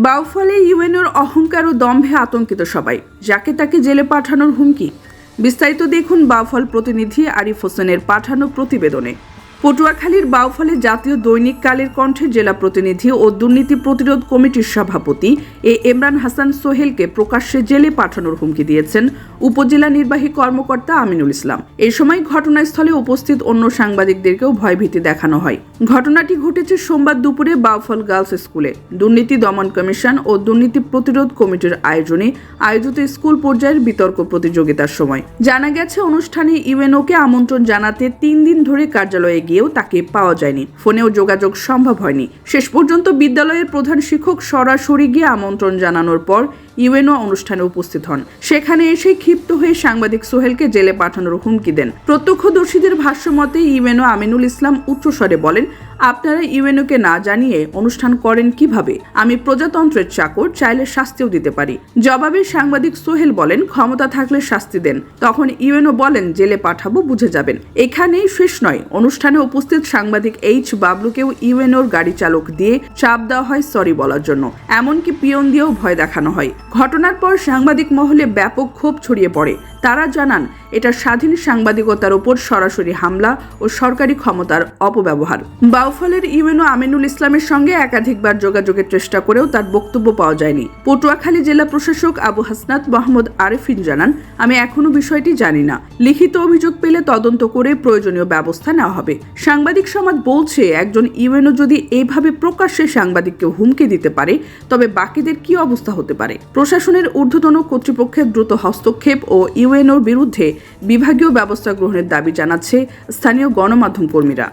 বাউফলে ইউএনওর অহংকার ও দম্ভে আতঙ্কিত সবাই। যাকে তাকে জেলে পাঠানোর হুমকি। বিস্তারিত দেখুন বাউফল প্রতিনিধি আরিফ হোসেনের পাঠানো প্রতিবেদনে। পটুয়াখালীর বাউফলে জাতীয় দৈনিক কালের কণ্ঠে জেলা প্রতিনিধি ও দুর্নীতি প্রতিরোধ কমিটির সভাপতি এ ইমরান হাসান সোহেলকে প্রকাশ্যে জেলে পাঠানোর হুমকি দিয়েছেন উপজেলা নির্বাহী কর্মকর্তা আমিনুল ইসলাম। এ সময় ঘটনাস্থলে উপস্থিত অন্য সাংবাদিকদেরকেও ভয়ভীতি দেখানো হয়। ঘটনাটি ঘটেছে সোমবার দুপুরে বাউফল গার্লস স্কুলে। দুর্নীতি দমন কমিশন ও দুর্নীতি প্রতিরোধ কমিটির আয়োজনে আয়োজিত স্কুল পর্যায়ের বিতর্ক প্রতিযোগিতার সময়। জানা গেছে, অনুষ্ঠানে ইউএনওকে আমন্ত্রণ জানাতে তিন দিন ধরে কার্যালয়ে গিয়েও তাকে পাওয়া যায়নি। ফোনেও যোগাযোগ সম্ভব হয়নি। শেষ পর্যন্ত বিদ্যালয়ের প্রধান শিক্ষক সরাসরি গিয়ে আমন্ত্রণ জানানোর পর ইউএনও অনুষ্ঠানে উপস্থিত হন। সেখানে এসে ক্ষিপ্ত হয়ে সাংবাদিক সোহেলকে জেলে পাঠানোর হুমকি দেন। প্রত্যক্ষদর্শীদের ভাষ্য মতে, ইউএনও আমিনুল ইসলাম উচ্চস্বরে বলেন, আপনারা ইউএনওকে না জানিয়ে অনুষ্ঠান করেন কীভাবে? আমি প্রজাতন্ত্রের চাকর, চাইলে শাস্তিও দিতে পারি। জবাবে সাংবাদিক সোহেল বলেন, ক্ষমতা থাকলে শাস্তি দেন। তখন ইউএনও বলেন, জেলে পাঠাবো, বুঝে যাবেন। এখানেই শেষ নয়। অনুষ্ঠানে উপস্থিত সাংবাদিক এইচ বাবলুকেও ইউএনওর গাড়ি চালক দিয়ে চাপ দেওয়া হয় সরি বলার জন্য। এমনকি পিয়ন দিয়েও ভয় দেখানো হয়। ঘটনার পর সাংবাদিক মহলে ব্যাপক ক্ষোভ ছড়িয়ে পড়ে। তারা জানান, এটা স্বাধীন সাংবাদিকতার ওপর সরাসরি হামলা ও সরকারি ক্ষমতার অপব্যবহার। বাউফলের ইউএনও আমিনুল ইসলামের সঙ্গে একাধিকবার যোগাযোগের চেষ্টা করেও তার বক্তব্য পাওয়া যায়নি। পটুয়াখালী জেলা প্রশাসক আবু হাসনাত মোহাম্মদ আরিফিন জানান, আমি এখনও বিষয়টি জানি না। লিখিত অভিযোগ পেলে তদন্ত করে প্রয়োজনীয় ব্যবস্থা নেওয়া হবে। সাংবাদিক সমাজ বলছে, একজন ইউএনও যদি এইভাবে প্রকাশ্যে সাংবাদিককে হুমকি দিতে পারে, তবে বাকিদের কি অবস্থা হতে পারে? প্রশাসনের ঊর্ধ্বতন কর্তৃপক্ষের দ্রুত হস্তক্ষেপ ও ইউএনওর বিরুদ্ধে বিভাগীয় ব্যবস্থা গ্রহণের দাবি জানাচ্ছে স্থানীয় গণমাধ্যম কর্মীরা।